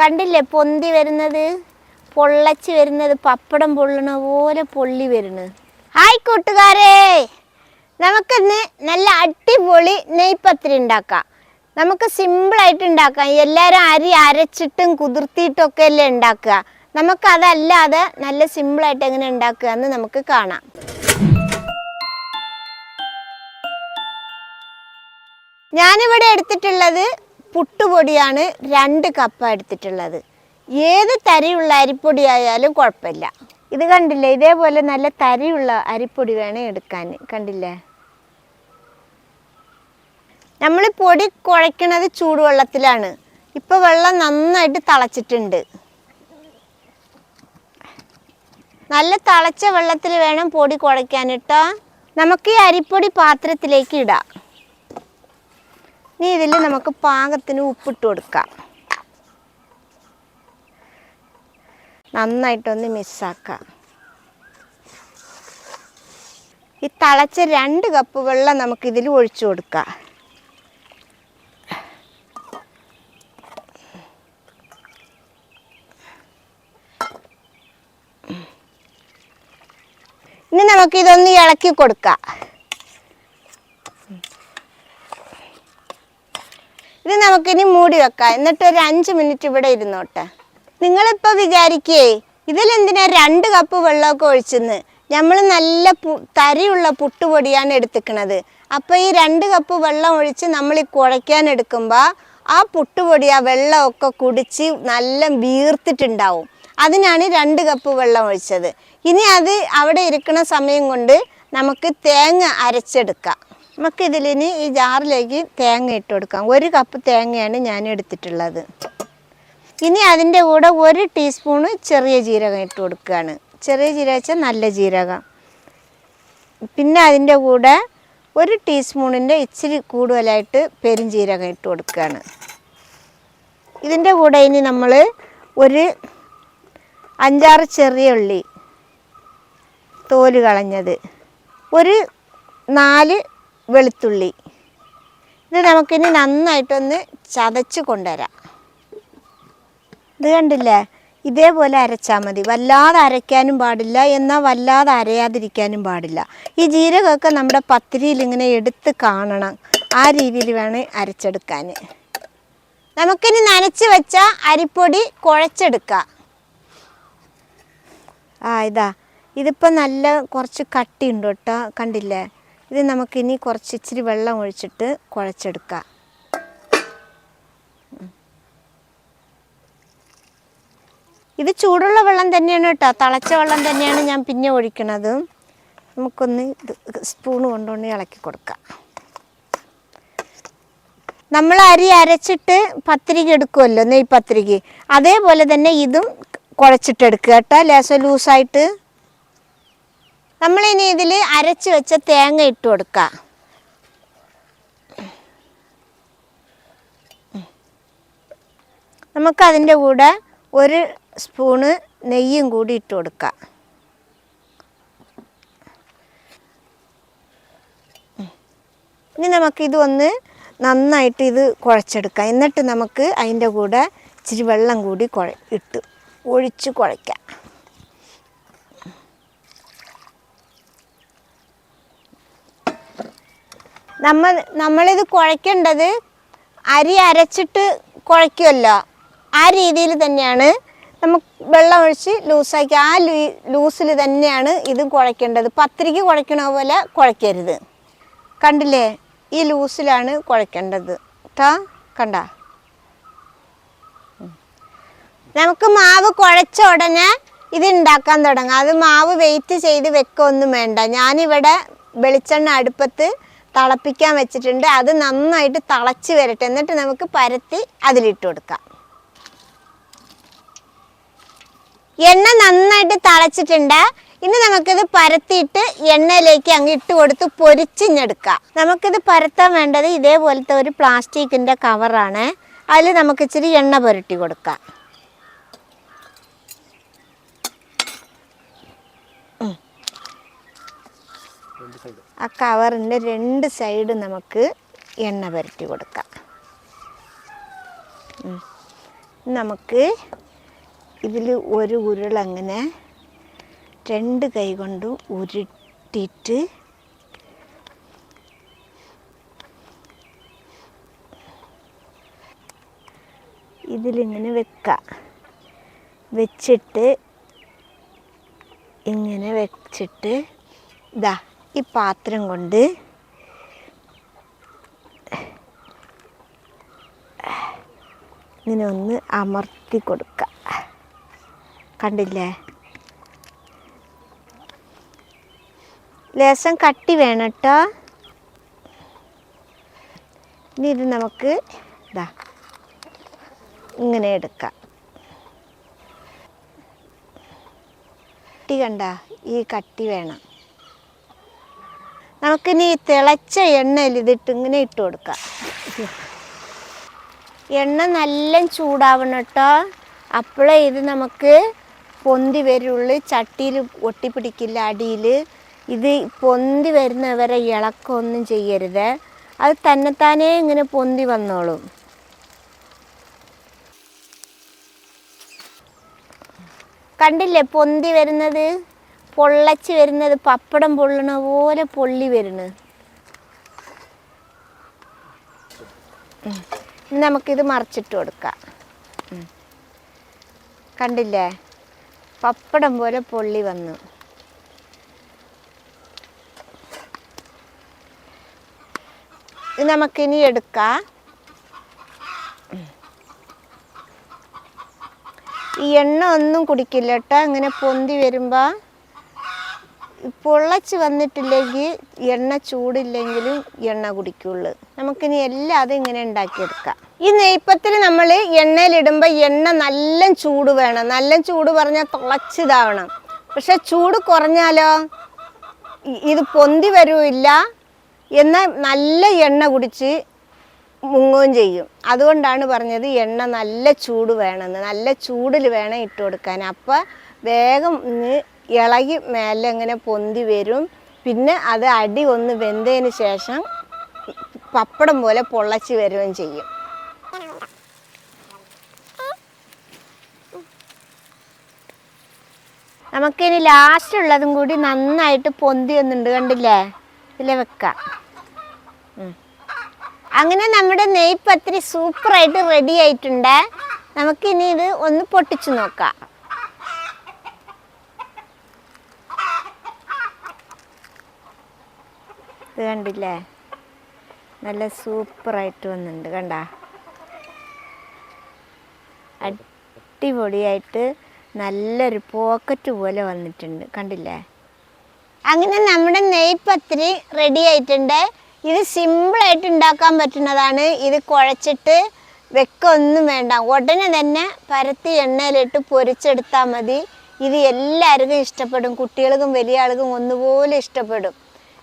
കണ്ടില്ലേ പൊന്തി വരുന്നത്? പൊള്ളച്ച് വരുന്നത് പപ്പടം പൊള്ളണ പോലെ പൊള്ളി വരുന്നത് ഹായ് കൂട്ടുകാരെ. നമുക്കിന്ന് നല്ല അടിപൊളി നെയ്പത്തിരി ഉണ്ടാക്കാം. നമുക്ക് സിമ്പിളായിട്ട് ഉണ്ടാക്കാം. എല്ലാവരും അരി അരച്ചിട്ടും കുതിർത്തിയിട്ടും ഒക്കെ അല്ലേ ഉണ്ടാക്കുക. നമുക്കതല്ലാതെ നല്ല സിമ്പിളായിട്ട് എങ്ങനെ ഉണ്ടാക്കുക എന്ന് നമുക്ക് കാണാം. ഞാനിവിടെ എടുത്തിട്ടുള്ളത് പുട്ടുപൊടിയാണ് രണ്ട് കപ്പ് എടുത്തിട്ടുള്ളത്. ഏത് തരിയുള്ള അരിപ്പൊടി ആയാലും കുഴപ്പമില്ല. ഇത് കണ്ടില്ലേ? ഇതേപോലെ നല്ല തരിയുള്ള അരിപ്പൊടി വേണം എടുക്കാൻ. കണ്ടില്ലേ? നമ്മൾ പൊടി കുഴയ്ക്കുന്നത് ചൂടുവെള്ളത്തിലാണ്. ഇപ്പോൾ വെള്ളം നന്നായിട്ട് തളച്ചിട്ടുണ്ട്. നല്ല തളച്ച വെള്ളത്തിൽ വേണം പൊടി കുഴയ്ക്കാൻ കേട്ടോ. നമുക്ക് ഈ അരിപ്പൊടി പാത്രത്തിലേക്ക് ഇടാം. ഇനി ഇതിൽ നമുക്ക് പാകത്തിന് ഉപ്പിട്ട് കൊടുക്കാം. നന്നായിട്ടൊന്ന് മിസ്സാക്കാം. ഈ തിളച്ച രണ്ട് കപ്പ് വെള്ളം നമുക്ക് ഇതിൽ ഒഴിച്ചു കൊടുക്കാം. ഇനി നമുക്കിതൊന്ന് ഇളക്കി കൊടുക്കാം. ഇത് നമുക്കിനി മൂടി വെക്കാം. എന്നിട്ട് ഒരു അഞ്ച് മിനിറ്റ് ഇവിടെ ഇരുന്നോട്ടെ. നിങ്ങളിപ്പോൾ വിചാരിക്കേ ഇതിലെന്തിനാ രണ്ട് കപ്പ് വെള്ളമൊക്കെ ഒഴിച്ചെന്ന്? നമ്മൾ നല്ല തരിയുള്ള പുട്ടുപൊടിയാണ് എടുത്തിക്കണത്. അപ്പോൾ ഈ രണ്ട് കപ്പ് വെള്ളം ഒഴിച്ച് നമ്മൾ ഈ കുഴയ്ക്കാൻ എടുക്കുമ്പോൾ ആ പുട്ടുപൊടി ആ വെള്ളമൊക്കെ കുടിച്ച് നല്ല വീർത്തിട്ടുണ്ടാവും. അതിനാണ് രണ്ട് കപ്പ് വെള്ളം ഒഴിച്ചത്. ഇനി അത് അവിടെ ഇരിക്കുന്ന സമയം കൊണ്ട് നമുക്ക് തേങ്ങ അരച്ചെടുക്കാം. നമുക്ക് ഇതിലിനി ഈ ജാറിലേക്ക് തേങ്ങ ഇട്ട് കൊടുക്കാം. ഒരു കപ്പ് തേങ്ങയാണ് ഞാൻ എടുത്തിട്ടുള്ളത്. ഇനി അതിന്റെ കൂടെ ഒരു ടീസ്പൂണ് ചെറിയ ജീരകം ഇട്ട് കൊടുക്കുകയാണ്. ചെറിയ ജീരകം വെച്ചാൽ നല്ല ജീരകം. പിന്നെ അതിന്റെ കൂടെ ഒരു ടീസ്പൂണിന്റെ ഇച്ചിരി കൂടുതലായിട്ട് പെരുംജീരകം ഇട്ട് കൊടുക്കുകയാണ്. ഇതിന്റെ കൂടെ ഇനി നമ്മൾ ഒരു അഞ്ചാറ് ചെറിയ ഉള്ളി തോൽ കളഞ്ഞത്. ഒരു നാല് വെളുത്തുള്ളി. ഇത് നമുക്കിനി നന്നായിട്ടൊന്ന് ചതച്ച് കൊണ്ടുവരാം. ഇത് കണ്ടില്ലേ? ഇതേപോലെ അരച്ചാൽ മതി. വല്ലാതെ അരയ്ക്കാനും പാടില്ല. എന്നാൽ വല്ലാതെ അരയാതിരിക്കാനും പാടില്ല. ഈ ജീരകമൊക്കെ നമ്മുടെ പത്തിരിയിൽ ഇങ്ങനെ എടുത്ത് കാണണം. ആ രീതിയിൽ വേണം അരച്ചെടുക്കാൻ. നമുക്കിനി നനച്ച് വെച്ച അരിപ്പൊടി കുഴച്ചെടുക്കാം. ആ ഇതാ. ഇതിപ്പോൾ നല്ല കുറച്ച് കട്ടിയുണ്ട് കേട്ടോ. കണ്ടില്ലേ? ഇത് നമുക്കിനി കുറച്ച് ഇച്ചിരി വെള്ളം ഒഴിച്ചിട്ട് കുഴച്ചെടുക്കാം. ഇത് ചൂടുള്ള വെള്ളം തന്നെയാണ് കേട്ടോ. തിളച്ച വെള്ളം തന്നെയാണ് ഞാൻ പിന്നെ ഒഴിക്കണത്. നമുക്കൊന്ന് ഇത് സ്പൂൺ കൊണ്ടുകൊണ്ട് ഇളക്കി കൊടുക്കാം. നമ്മൾ അരി അരച്ചിട്ട് പത്തിരിക്ക് എടുക്കുമല്ലോ നെയ് അതേപോലെ തന്നെ ഇതും കുഴച്ചിട്ടെടുക്കുക കേട്ടോ. ലേശം ലൂസായിട്ട് നമ്മളിനി ഇതിൽ അരച്ച് വെച്ച തേങ്ങ ഇട്ട് കൊടുക്കുക നമുക്കതിന്റെ കൂടെ ഒരു സ്പൂണ് നെയ്യും കൂടി ഇട്ട് കൊടുക്കുക ഇനി നമുക്കിത് ഒന്ന് നന്നായിട്ട് ഇത് കുഴച്ചെടുക്കാം. എന്നിട്ട് നമുക്ക് അതിന്റെ കൂടെ ഇച്ചിരി വെള്ളം കൂടി കുഴ ഇട്ട് ഒഴിച്ച് കുഴയ്ക്കാം. നമ്മൾ നമ്മളിത് കുഴയ്ക്കേണ്ടത് അരി അരച്ചിട്ട് കുഴയ്ക്കുമല്ലോ ആ രീതിയിൽ തന്നെയാണ് നമ്മൾ വെള്ളം ഒഴിച്ച് ലൂസാക്കി ആ ലൂസിൽ തന്നെയാണ് ഇത് കുഴയ്ക്കേണ്ടത്. പത്തിരിക്ക് കുഴക്കണ പോലെ കുഴയ്ക്കരുത്. കണ്ടില്ലേ? ഈ ലൂസിലാണ് കുഴയ്ക്കേണ്ടത്. കേട്ടോ കണ്ട? നമുക്ക് മാവ് കുഴച്ച ഉടനെ ഇത് ഉണ്ടാക്കാൻ തുടങ്ങാം. അത് മാവ് വെയിറ്റ് ചെയ്ത് വെക്കൊന്നും വേണ്ട. ഞാനിവിടെ വെളിച്ചെണ്ണ അടുപ്പത്ത് തിളപ്പിക്കാൻ വെച്ചിട്ടുണ്ട്. അത് നന്നായിട്ട് തിളച്ച് വരട്ടെ. എന്നിട്ട് നമുക്ക് പരത്തി അതിലിട്ട് കൊടുക്കാം. എണ്ണ നന്നായിട്ട് തിളച്ചിട്ടുണ്ട്. ഇനി നമുക്കിത് പരത്തിയിട്ട് എണ്ണയിലേക്ക് അങ്ങ് ഇട്ട് കൊടുത്ത് പൊരിച്ചിഞ്ഞെടുക്കാം നമുക്കിത് പരത്താൻ വേണ്ടത് ഇതേപോലത്തെ ഒരു പ്ലാസ്റ്റിക്കിന്റെ കവറാണ് അതിൽ നമുക്ക് ഇച്ചിരി എണ്ണ പുരട്ടി കൊടുക്കാം. ആ കവറിന്റെ രണ്ട് സൈഡ് നമുക്ക് എണ്ണ പുരട്ടി കൊടുക്കാം. നമുക്ക് ഇതിൽ ഒരു ഉരുളങ്ങനെ രണ്ട് കൈ കൊണ്ടും ഉരുട്ടിയിട്ട് ഇതിലിങ്ങനെ വെക്കുക വെച്ചിട്ട് ഇങ്ങനെ വെച്ചിട്ട് ഇതാ ഈ പാത്രം കൊണ്ട് ഇങ്ങനെ ഒന്ന് അമർത്തി കൊടുക്കുക കണ്ടില്ലേ? ലേശം കട്ടി വേണം കേട്ടോ ഇനി ഇത് നമുക്ക് ഇതാ ഇങ്ങനെ എടുക്കാം. കട്ടി കണ്ട ഈ കട്ടി വേണം. നമുക്കിനി തിളച്ച എണ്ണയിൽ ഇതിട്ട് ഇങ്ങനെ ഇട്ട് കൊടുക്കാം. എണ്ണ നല്ല ചൂടാവണം കേട്ടോ അപ്പോഴേ ഇത് നമുക്ക് പൊന്തി വരുള്ളൂ ചട്ടിയിൽ ഒട്ടിപ്പിടിക്കില്ല അടിയിൽ ഇത് പൊന്തി വരുന്നവരെ ഇളക്കമൊന്നും ചെയ്യരുത്. അത് തന്നെത്താനേ ഇങ്ങനെ പൊന്തി വന്നോളും. കണ്ടില്ലേ പൊന്തി വരുന്നത്? പൊള്ളച്ച് വരുന്നത് പപ്പടം പൊള്ളണ പോലെ പൊള്ളി വരുന്നത് നമുക്കിത് മറിച്ചിട്ട് കൊടുക്കാം. കണ്ടില്ലേ? പപ്പടം പോലെ പൊള്ളി വന്നു. ഇത് നമുക്കിനി എടുക്കാം. ഈ എണ്ണ ഒന്നും കുടിക്കില്ല കേട്ടോ. ഇങ്ങനെ പൊന്തി വരുമ്പോൾ പൊള്ളച്ച് വന്നിട്ടില്ലെങ്കിൽ എണ്ണ ചൂടില്ലെങ്കിലും എണ്ണ കുടിക്കുള്ളൂ. നമുക്കിനി എല്ലാം അത് ഇങ്ങനെ ഉണ്ടാക്കിയെടുക്കാം. ഈ നെയ്പ്പത്തിൽ നമ്മൾ എണ്ണയിലിടുമ്പോൾ എണ്ണ നല്ല ചൂട് വേണം. നല്ല ചൂട് പറഞ്ഞാൽ തുളച്ചിതാവണം. പക്ഷെ ചൂട് കുറഞ്ഞാലോ? ഇത് പൊന്തി വരുമില്ല എന്നാൽ നല്ല എണ്ണ കുടിച്ച് മുങ്ങുകയും ചെയ്യും. അതുകൊണ്ടാണ് പറഞ്ഞത് എണ്ണ നല്ല ചൂട് വേണമെന്ന്. നല്ല ചൂടിൽ വേണം ഇട്ട് കൊടുക്കാൻ. അപ്പോൾ വേഗം ഇളകി മേലെ ഇങ്ങനെ പൊന്തി വരും. പിന്നെ അത് അടി ഒന്ന് വെന്തതിന് ശേഷം പപ്പടം പോലെ പൊള്ളച്ച് വരികയും ചെയ്യും. നമുക്കിനി ലാസ്റ്റ് ഉള്ളതും കൂടി നന്നായിട്ട് പൊന്തി വന്നിട്ടുണ്ട് കണ്ടില്ലേ? ഇതിലെ വെക്കാം. അങ്ങനെ നമ്മുടെ നെയ്പത്തിരി സൂപ്പറായിട്ട് റെഡി ആയിട്ടുണ്ട്. നമുക്കിനി ഇത് ഒന്ന് പൊട്ടിച്ചു നോക്കാം. ഇത് കണ്ടില്ലേ? നല്ല സൂപ്പറായിട്ട് വന്നിട്ടുണ്ട് കണ്ട? അടിപൊളിയായിട്ട് നല്ലൊരു പോക്കറ്റ് പോലെ വന്നിട്ടുണ്ട് കണ്ടില്ലേ? അങ്ങനെ നമ്മുടെ നെയ്പത്തിരി റെഡി ആയിട്ടുണ്ട്. ഇത് സിമ്പിളായിട്ട് ഉണ്ടാക്കാൻ പറ്റുന്നതാണ്. ഇത് കുഴച്ചിട്ട് വെക്കൊന്നും വേണ്ട. ഉടനെ തന്നെ പരത്തി എണ്ണയിലിട്ട് പൊരിച്ചെടുത്താൽ മതി. ഇത് എല്ലാവർക്കും ഇഷ്ടപ്പെടും. കുട്ടികൾക്കും വലിയ ആൾക്കും ഒന്നുപോലെ ഇഷ്ടപ്പെടും.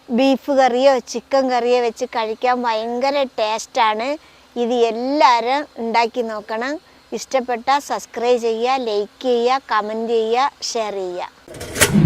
ബീഫ് കറിയോ ചിക്കൻ കറിയോ വെച്ച് കഴിക്കാൻ ഭയങ്കര ടേസ്റ്റാണ്. ഇത് എല്ലാവരും ഉണ്ടാക്കി നോക്കണം. ഇഷ്ടപ്പെട്ടാൽ സബ്സ്ക്രൈബ് ചെയ്യുക ലൈക്ക് ചെയ്യുക കമന്റ് ചെയ്യുക ഷെയർ ചെയ്യുക.